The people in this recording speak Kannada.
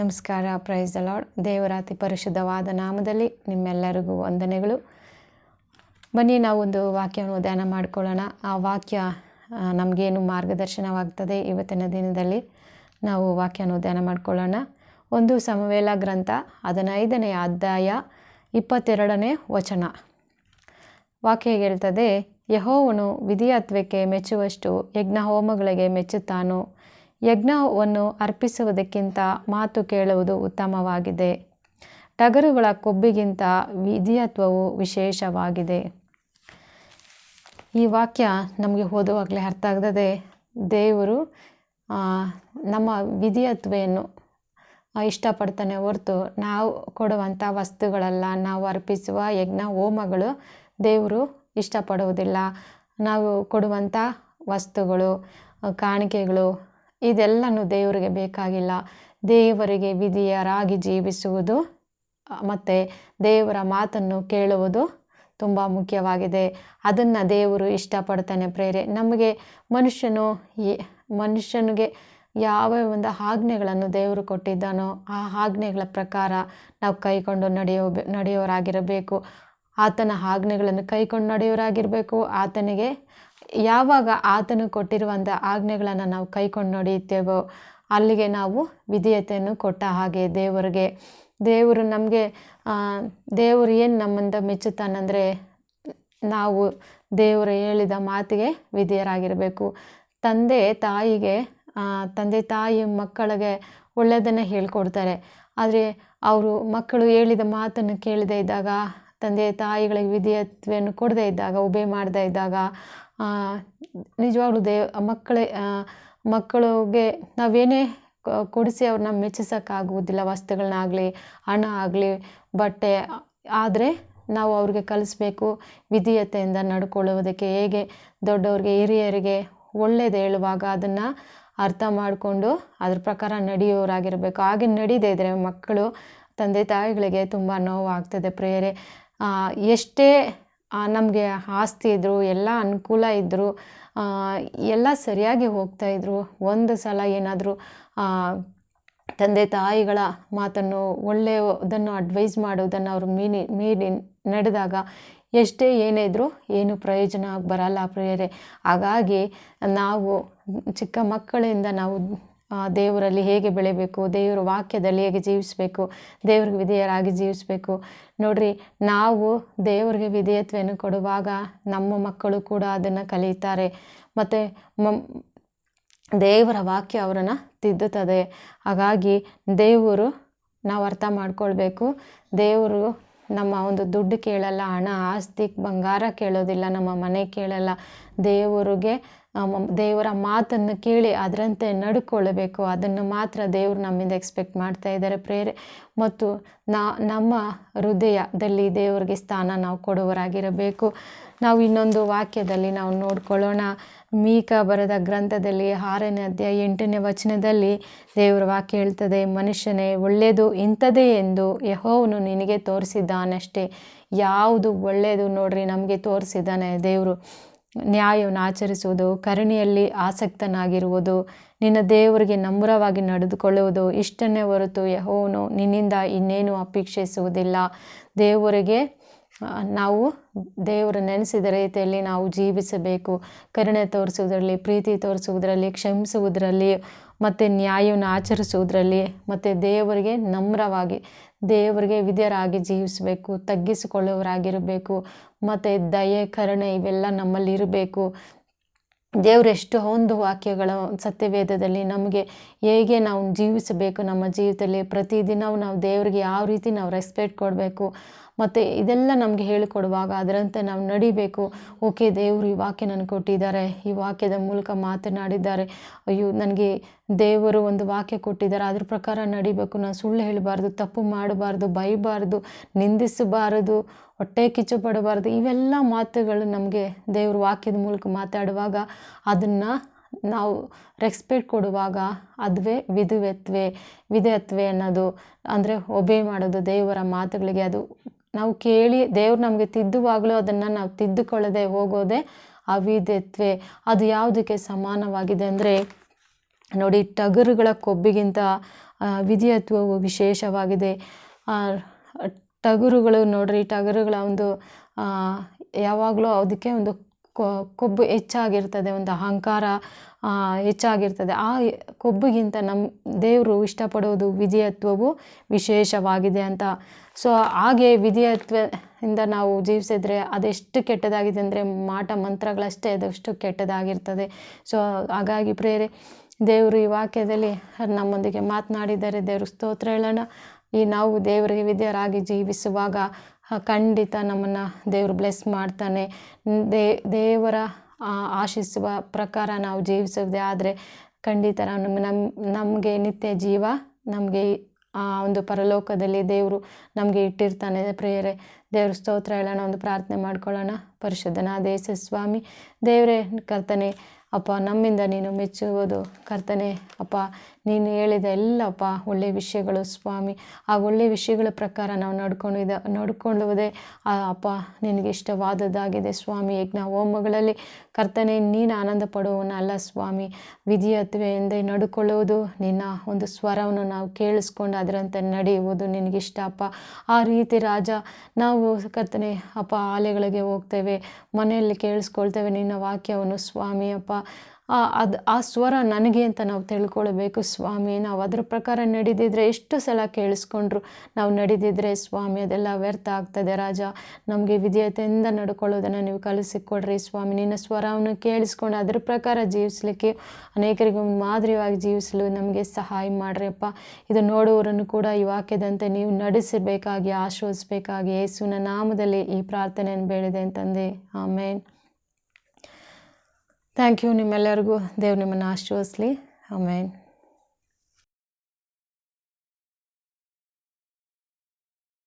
ನಮಸ್ಕಾರ ಪ್ರೈಸ್ ದ ಲಾರ್ಡ್ ದೇವರಾತಿ ಪರಿಶುದ್ಧವಾದ ನಾಮದಲ್ಲಿ ನಿಮ್ಮೆಲ್ಲರಿಗೂ ವಂದನೆಗಳು. ಬನ್ನಿ, ನಾವೊಂದು ವಾಕ್ಯವನ್ನು ಧ್ಯಾನ ಮಾಡಿಕೊಳ್ಳೋಣ. ಆ ವಾಕ್ಯ ನಮಗೇನು ಮಾರ್ಗದರ್ಶನವಾಗ್ತದೆ ಇವತ್ತಿನ ದಿನದಲ್ಲಿ ನಾವು ವಾಕ್ಯವನ್ನು ಧ್ಯಾನ ಮಾಡಿಕೊಳ್ಳೋಣ. ಒಂದು ಸಮವೇಲ ಗ್ರಂಥ ಹದಿನೈದನೆಯ ಅಧ್ಯಾಯ, ಇಪ್ಪತ್ತೆರಡನೇ ವಚನ. ವಾಕ್ಯ ಹೇಳ್ತದೆ, ಯಹೋವನು ವಿಧಿಯತ್ವಕ್ಕೆ ಮೆಚ್ಚುವಷ್ಟು ಯಜ್ಞ ಹೋಮಗಳಿಗೆ ಮೆಚ್ಚುತ್ತಾನು. ಯಜ್ಞವನ್ನು ಅರ್ಪಿಸುವುದಕ್ಕಿಂತ ಮಾತು ಕೇಳುವುದು ಉತ್ತಮವಾಗಿದೆ. ಟಗರುಗಳ ಕೊಬ್ಬಿಗಿಂತ ವಿಧಿಯತ್ವವು ವಿಶೇಷವಾಗಿದೆ. ಈ ವಾಕ್ಯ ನಮಗೆ ಓದುವಾಗಲೇ ಅರ್ಥ ಆಗ್ತದೆ ದೇವರು ನಮ್ಮ ವಿಧಿಯತ್ವೆಯನ್ನು ಇಷ್ಟಪಡ್ತಾನೆ ಹೊರತು ನಾವು ಕೊಡುವಂಥ ವಸ್ತುಗಳಲ್ಲ, ನಾವು ಅರ್ಪಿಸುವ ಯಜ್ಞ, ಹೋಮಗಳು ದೇವರು ಇಷ್ಟಪಡುವುದಿಲ್ಲ. ನಾವು ಕೊಡುವಂಥ ವಸ್ತುಗಳು, ಕಾಣಿಕೆಗಳು ಇದೆಲ್ಲನೂ ದೇವರಿಗೆ ಬೇಕಾಗಿಲ್ಲ. ದೇವರಿಗೆ ವಿಧಿಯರಾಗಿ ಜೀವಿಸುವುದು ಮತ್ತು ದೇವರ ಮಾತನ್ನು ಕೇಳುವುದು ತುಂಬ ಮುಖ್ಯವಾಗಿದೆ. ಅದನ್ನು ದೇವರು ಇಷ್ಟಪಡ್ತಾನೆ ಪ್ರೇರೆ. ನಮಗೆ ಮನುಷ್ಯನು ಮನುಷ್ಯನಿಗೆ ಯಾವ ಒಂದು ಆಜ್ಞೆಗಳನ್ನು ದೇವರು ಕೊಟ್ಟಿದ್ದಾನೋ ಆ ಆಜ್ಞೆಗಳ ಪ್ರಕಾರ ನಾವು ಕೈಕೊಂಡು ನಡೆಯೋ, ನಡೆಯೋರಾಗಿರಬೇಕು. ಆತನ ಆಜ್ಞೆಗಳನ್ನು ಕೈಕೊಂಡು ನಡೆಯೋರಾಗಿರಬೇಕು. ಆತನಿಗೆ ಯಾವಾಗ ಆತನು ಕೊಟ್ಟಿರುವಂಥ ಆಜ್ಞೆಗಳನ್ನು ನಾವು ಕೈಕೊಂಡು ನಡೆಯುತ್ತೇವೋ ಅಲ್ಲಿಗೆ ನಾವು ವಿಧೇಯತೆಯನ್ನು ಕೊಟ್ಟ ಹಾಗೆ ದೇವರಿಗೆ. ದೇವರು ನಮಗೆ ದೇವರು ಏನು ನಮ್ಮಿಂದ ಮೆಚ್ಚುತ್ತಾನಂದರೆ ನಾವು ದೇವರು ಹೇಳಿದ ಮಾತಿಗೆ ವಿಧೇಯರಾಗಿರಬೇಕು. ತಂದೆ ತಾಯಿಗೆ ತಂದೆ ತಾಯಿ ಮಕ್ಕಳಿಗೆ ಒಳ್ಳೆಯದನ್ನು ಹೇಳ್ಕೊಡ್ತಾರೆ. ಆದರೆ ಅವರು ಮಕ್ಕಳು ಹೇಳಿದ ಮಾತನ್ನು ಕೇಳದೇ ಇದ್ದಾಗ, ತಂದೆ ತಾಯಿಗಳಿಗೆ ವಿಧೇಯತ್ವೆಯನ್ನು ಕೊಡದೇ ಇದ್ದಾಗ ಉಬೆ ಮಾಡದೇ ಇದ್ದಾಗ ನಿಜವಾಗ್ಲೂ ದೇವ್ ಮಕ್ಕಳೇ ಮಕ್ಕಳಿಗೆ ನಾವೇನೇ ಕೊಡಿಸಿ ಅವ್ರನ್ನ ಮೆಚ್ಚಿಸೋಕ್ಕಾಗುವುದಿಲ್ಲ ವಸ್ತುಗಳನ್ನಾಗಲಿ ಹಣ ಆಗಲಿ ಬಟ್ಟೆ ಆದರೆ ನಾವು ಅವ್ರಿಗೆ ಕಲಿಸ್ಬೇಕು ವಿಧೇಯತೆಯಿಂದ ನಡ್ಕೊಳ್ಳುವುದಕ್ಕೆ ಹೇಗೆ ದೊಡ್ಡವ್ರಿಗೆ ಹಿರಿಯರಿಗೆ ಒಳ್ಳೇದು ಹೇಳುವಾಗ ಅದನ್ನು ಅರ್ಥ ಮಾಡಿಕೊಂಡು ಅದ್ರ ಪ್ರಕಾರ ನಡೆಯೋರಾಗಿರಬೇಕು. ಹಾಗೆ ನಡೀದೇ ಇದ್ದರೆ ಮಕ್ಕಳು ತಂದೆ ತಾಯಿಗಳಿಗೆ ತುಂಬ ನೋವಾಗ್ತದೆ ಪ್ರೇರೆ ಆ, ಎಷ್ಟೇ ನಮಗೆ ಆಸ್ತಿ ಇದ್ದರು ಎಲ್ಲ ಅನುಕೂಲ ಇದ್ದರು ಎಲ್ಲ ಸರಿಯಾಗಿ ಹೋಗ್ತಾ ಇದ್ರು. ಒಂದು ಸಲ ಏನಾದರೂ ತಂದೆ ತಾಯಿಗಳ ಮಾತನ್ನು, ಒಳ್ಳೆಯದನ್ನು ಅಡ್ವೈಸ್ ಮಾಡೋದನ್ನು ಅವರು ಮೀನಿ ಮೀರಿ ನಡೆದಾಗ ಎಷ್ಟೇ ಏನೇ ಏನು ಪ್ರಯೋಜನ ಬರಲ್ಲ ಪ್ರಿಯರೇ. ಹಾಗಾಗಿ ನಾವು ಚಿಕ್ಕ ಮಕ್ಕಳಿಂದ ನಾವು ದೇವರಲ್ಲಿ ಹೇಗೆ ಬೆಳಿಬೇಕು, ದೇವರ ವಾಕ್ಯದಲ್ಲಿ ಹೇಗೆ ಜೀವಿಸಬೇಕು, ದೇವ್ರಿಗೆ ವಿಧೇಯರಾಗಿ ಜೀವಿಸಬೇಕು. ನೋಡ್ರಿ, ನಾವು ದೇವರಿಗೆ ವಿಧೇಯತ್ವೆಯನ್ನು ಕೊಡುವಾಗ ನಮ್ಮ ಮಕ್ಕಳು ಕೂಡ ಅದನ್ನು ಕಲಿಯುತ್ತಾರೆ ಮತ್ತು ದೇವರ ವಾಕ್ಯ ಅವರನ್ನು ತಿದ್ದುತ್ತದೆ. ಹಾಗಾಗಿ ದೇವರು, ನಾವು ಅರ್ಥ ಮಾಡ್ಕೊಳ್ಬೇಕು, ದೇವರು ನಮ್ಮ ಒಂದು ದುಡ್ಡು ಕೇಳಲ್ಲ, ಹಣ, ಆಸ್ತಿ, ಬಂಗಾರ ಕೇಳೋದಿಲ್ಲ, ನಮ್ಮ ಮನೆ ಕೇಳಲ್ಲ. ದೇವರಿಗೆ ದೇವರ ಮಾತನ್ನು ಕೇಳಿ ಅದರಂತೆ ನಡ್ಕೊಳ್ಬೇಕು ಅದನ್ನು ಮಾತ್ರ ದೇವರು ನಮ್ಮಿಂದ ಎಕ್ಸ್ಪೆಕ್ಟ್ ಮಾಡ್ತಾ ಇದ್ದಾರೆ ಪ್ರೇರೆ. ಮತ್ತು ನಾ, ನಮ್ಮ ಹೃದಯದಲ್ಲಿ ದೇವರಿಗೆ ಸ್ಥಾನ ನಾವು ಕೊಡುವರಾಗಿರಬೇಕು ನಾವು ಇನ್ನೊಂದು ವಾಕ್ಯದಲ್ಲಿ ನಾವು ನೋಡ್ಕೊಳ್ಳೋಣ. ಮೀಕ ಬರೆದ ಗ್ರಂಥದಲ್ಲಿ ಆರನೇ ಅಧ್ಯಾಯ ಎಂಟನೇ ವಚನದಲ್ಲಿ ದೇವರ ವಾಕ್ಯ ಹೇಳ್ತದೆ, ಮನುಷ್ಯನೇ, ಒಳ್ಳೆಯದು ಇಂಥದೇ ಎಂದು ಯಹೋವನು ನಿನಗೆ ತೋರಿಸಿದ್ದಾನಷ್ಟೇ. ಯಾವುದು ಒಳ್ಳೆಯದು ನೋಡ್ರಿ, ನಮಗೆ ತೋರಿಸಿದ್ದಾನೆ ದೇವರು. ನ್ಯಾಯವನ್ನು ಆಚರಿಸುವುದು, ಕರುಣೆಯಲ್ಲಿ ಆಸಕ್ತನಾಗಿರುವುದು, ನಿನ್ನ ದೇವರಿಗೆ ನಮ್ರವಾಗಿ ನಡೆದುಕೊಳ್ಳುವುದು ಇಷ್ಟನ್ನೇ ಹೊರತು ಯಹೋವನು ನಿನ್ನಿಂದ ಇನ್ನೇನು ಅಪೇಕ್ಷಿಸುವುದಿಲ್ಲ. ದೇವರಿಗೆ ನಾವು ದೇವರ ನೆನೆಸಿದ ರೀತಿಯಲ್ಲಿ ನಾವು ಜೀವಿಸಬೇಕು. ಕರುಣೆ ತೋರಿಸುವುದರಲ್ಲಿ, ಪ್ರೀತಿ ತೋರಿಸುವುದರಲ್ಲಿ, ಕ್ಷಮಿಸುವುದರಲ್ಲಿ, ಮತ್ತು ನ್ಯಾಯವನ್ನು ಆಚರಿಸುವುದರಲ್ಲಿ, ಮತ್ತು ದೇವರಿಗೆ ನಮ್ರವಾಗಿ, ದೇವರಿಗೆ ವಿಧೇಯರಾಗಿ ಜೀವಿಸಬೇಕು ತಗ್ಗಿಸಿಕೊಳ್ಳುವರಾಗಿರಬೇಕು ಮತ್ತು ದಯೆ, ಕರುಣೆ ಇವೆಲ್ಲ ನಮ್ಮಲ್ಲಿ ಇರಬೇಕು. ದೇವರೆಷ್ಟು ಒಂದು ವಾಕ್ಯಗಳ ಸತ್ಯವೇದದಲ್ಲಿ ನಮಗೆ ಹೇಗೆ ನಾವು ಜೀವಿಸಬೇಕು ನಮ್ಮ ಜೀವಿತದಲ್ಲಿ ಪ್ರತಿದಿನ ನಾವು ದೇವರಿಗೆ ಯಾವ ರೀತಿ ನಾವು ರೆಸ್ಪೆಕ್ಟ್ ಕೊಡಬೇಕು ಮತ್ತು ಇದೆಲ್ಲ ನಮಗೆ ಹೇಳಿಕೊಡುವಾಗ ಅದರಂತೆ ನಾವು ನಡಿಬೇಕು. ಓಕೆ, ದೇವರು ಈ ವಾಕ್ಯ ನನಗೆ ಕೊಟ್ಟಿದ್ದಾರೆ, ಈ ವಾಕ್ಯದ ಮೂಲಕ ಮಾತನಾಡಿದ್ದಾರೆ. ಅಯ್ಯೋ, ನನಗೆ ದೇವರು ಒಂದು ವಾಕ್ಯ ಕೊಟ್ಟಿದ್ದಾರೆ, ಅದ್ರ ಪ್ರಕಾರ ನಡಿಬೇಕು. ನಾನು ಸುಳ್ಳು ಹೇಳಬಾರ್ದು, ತಪ್ಪು ಮಾಡಬಾರ್ದು, ಬೈಬಾರ್ದು, ನಿಂದಿಸಬಾರದು, ಹೊಟ್ಟೆ ಕಿಚ್ಚು ಪಡಬಾರ್ದು, ಇವೆಲ್ಲ ಮಾತುಗಳು ನಮಗೆ ದೇವ್ರ ವಾಕ್ಯದ ಮೂಲಕ ಮಾತಾಡುವಾಗ ಅದನ್ನು ನಾವು ರೆಸ್ಪೆಕ್ಟ್ ಕೊಡುವಾಗ ಅದುವೆ ವಿಧುವೆತ್ವೆ ವಿಧೇಯತ್ವೆ ಅನ್ನೋದು. ಅಂದರೆ ಒಬೆ ಮಾಡೋದು ದೇವರ ಮಾತುಗಳಿಗೆ ಅದು ನಾವು ಕೇಳಿ ದೇವ್ರು ನಮಗೆ ತಿದ್ದುವಾಗಲೂ ಅದನ್ನು ನಾವು ತಿದ್ದುಕೊಳ್ಳದೆ ಹೋಗೋದೆ ಅವಿದ್ಯತ್ವೆ ಅದು ಯಾವುದಕ್ಕೆ ಸಮಾನವಾಗಿದೆ ಅಂದರೆ, ನೋಡಿ ಟಗರುಗಳ ಕೊಬ್ಬಿಗಿಂತ ವಿಧಿಯತ್ವವು ವಿಶೇಷವಾಗಿದೆ. ಟಗರುಗಳು ನೋಡ್ರಿ, ಟಗರುಗಳ ಒಂದು ಯಾವಾಗಲೂ ಅದಕ್ಕೆ ಒಂದು ಕೊಬ್ಬು ಹೆಚ್ಚಾಗಿರ್ತದೆ, ಒಂದು ಅಹಂಕಾರ ಹೆಚ್ಚಾಗಿರ್ತದೆ. ಆ ಕೊಬ್ಬಿಗಿಂತ ನಮ್ಮ ದೇವರು ಇಷ್ಟಪಡೋದು ವಿಧಿಯತ್ವವು ವಿಶೇಷವಾಗಿದೆ ಅಂತ. ಸೊ ಹಾಗೆ ವಿಧಿಯತ್ವದಿಂದ ನಾವು ಜೀವಿಸಿದ್ರೆ ಅದೆಷ್ಟು ಕೆಟ್ಟದಾಗಿದೆ ಅಂದರೆ ಮಾಟ ಮಂತ್ರಗಳಷ್ಟೇ ಅದಷ್ಟು ಕೆಟ್ಟದಾಗಿರ್ತದೆ. ಸೊ ಹಾಗಾಗಿ ಪ್ರೇರೆ ದೇವರು ಈ ವಾಕ್ಯದಲ್ಲಿ ನಮ್ಮೊಂದಿಗೆ ಮಾತನಾಡಿದ್ದಾರೆ ದೇವರು ಸ್ತೋತ್ರ ಹೇಳೋಣ. ಈ ನಾವು ದೇವರಿಗೆ ವಿದ್ಯರಾಗಿ ಜೀವಿಸುವಾಗ ಖಂಡಿತ ನಮ್ಮನ್ನು ದೇವರು ಬ್ಲೆಸ್ ಮಾಡ್ತಾನೆ. ದೇ, ದೇವರ ಆಶಿಸುವ ಪ್ರಕಾರ ನಾವು ಜೀವಿಸೋದೇ ಆದರೆ ಖಂಡಿತ ನಮ್ಮ ನಮ್ಮ ನಮಗೆ ನಿತ್ಯ ಜೀವ, ನಮಗೆ ಆ ಒಂದು ಪರಲೋಕದಲ್ಲಿ ದೇವರು ನಮಗೆ ಇಟ್ಟಿರ್ತಾನೆ. ಪ್ರೇಯರೆ, ದೇವ್ರ ಸ್ತೋತ್ರ ಹೇಳೋಣ, ಒಂದು ಪ್ರಾರ್ಥನೆ ಮಾಡ್ಕೊಳ್ಳೋಣ. ಪರಿಶುದ್ಧನ ದೇಸ ಸ್ವಾಮಿ, ದೇವರೇ, ಕರ್ತನೆ ಅಪ್ಪ, ನಮ್ಮಿಂದ ನೀನು ಮೆಚ್ಚುವುದು ಕರ್ತನೆ. ಅಪ್ಪ, ನೀನು ಹೇಳಿದ ಎಲ್ಲಪ್ಪ ಒಳ್ಳೆಯ ವಿಷಯಗಳು ಸ್ವಾಮಿ. ಆ ಒಳ್ಳೆಯ ವಿಷಯಗಳ ಪ್ರಕಾರ ನಾವು ನಡ್ಕೊಂಡಿದ್ದ ನಡ್ಕೊಳ್ಳುವುದೇ ಅಪ್ಪ, ನಿನಗೆ ಇಷ್ಟವಾದದ್ದಾಗಿದೆ ಸ್ವಾಮಿ. ಯಜ್ಞ ಹೋಮಗಳಲ್ಲಿ ಕರ್ತನೆ, ನೀನು ಆನಂದ ಪಡುವವನಲ್ಲ ಸ್ವಾಮಿ. ವಿಧಿಯತ್ವೆಯಿಂದ ನಡ್ಕೊಳ್ಳುವುದು ನಿನ್ನ ಒಂದು ಸ್ವರವನ್ನು ನಾವು ಕೇಳಿಸ್ಕೊಂಡು ಅದರಂತೆ ನಡೆಯುವುದು ನಿನಗಿಷ್ಟ, ಅಪ್ಪ. ಆ ರೀತಿ ರಾಜ, ನಾವು ಕರ್ತನೆ, ಅಪ್ಪ ಆಲೆಗಳಿಗೆ ಹೋಗ್ತೇವೆ. ಮನೆಯಲ್ಲಿ ಕೇಳಿಸ್ಕೊಳ್ತೇವೆ ನಿನ್ನ ವಾಕ್ಯವನ್ನು ಸ್ವಾಮಿ, ಅಪ್ಪ. ಅದು, ಆ ಸ್ವರ ನನಗೆ ಅಂತ ನಾವು ತಿಳ್ಕೊಳ್ಬೇಕು ಸ್ವಾಮಿ. ನಾವು ಅದ್ರ ಪ್ರಕಾರ ನಡೆದಿದ್ರೆ ಎಷ್ಟು ಸಲ ಕೇಳಿಸ್ಕೊಂಡ್ರು ನಾವು ನಡೆದಿದ್ರೆ, ಸ್ವಾಮಿ, ಅದೆಲ್ಲ ವ್ಯರ್ಥ ಆಗ್ತದೆ ರಾಜ. ನಮಗೆ ವಿಧೇಯತೆಯಿಂದ ನಡ್ಕೊಳ್ಳೋದನ್ನು ನೀವು ಕಲಿಸಿಕೊಡ್ರಿ ಸ್ವಾಮಿ. ನಿನ್ನ ಸ್ವರವನ್ನು ಕೇಳಿಸ್ಕೊಂಡು ಅದ್ರ ಪ್ರಕಾರ ಜೀವಿಸಲಿಕ್ಕೆ ಅನೇಕರಿಗೆ ಒಂದು ಮಾದರಿಯಾಗಿ ಜೀವಿಸಲು ನಮಗೆ ಸಹಾಯ ಮಾಡ್ರಿಯಪ್ಪ ಇದು ನೋಡುವವರನ್ನು ಕೂಡ ಈ ವಾಕ್ಯದಂತೆ ನೀವು ನಡೆಸಬೇಕಾಗಿ, ಆಶ್ವಾಸಬೇಕಾಗಿ ಯೇಸುವಿನ ನಾಮದಲ್ಲಿ ಈ ಪ್ರಾರ್ಥನೆಯನ್ನು ಬೇಡಿದೆ ಅಂತಂದೆ. ಆಮೇನ್. ಥ್ಯಾಂಕ್ ಯು ನಿಮ್ಮೆಲ್ಲರಿಗೂ. ದೇವ್ರು ನಿಮ್ಮನ್ನು ಆಶೀರ್ವದಿಸ್ಲಿ. ಆಮೇನ್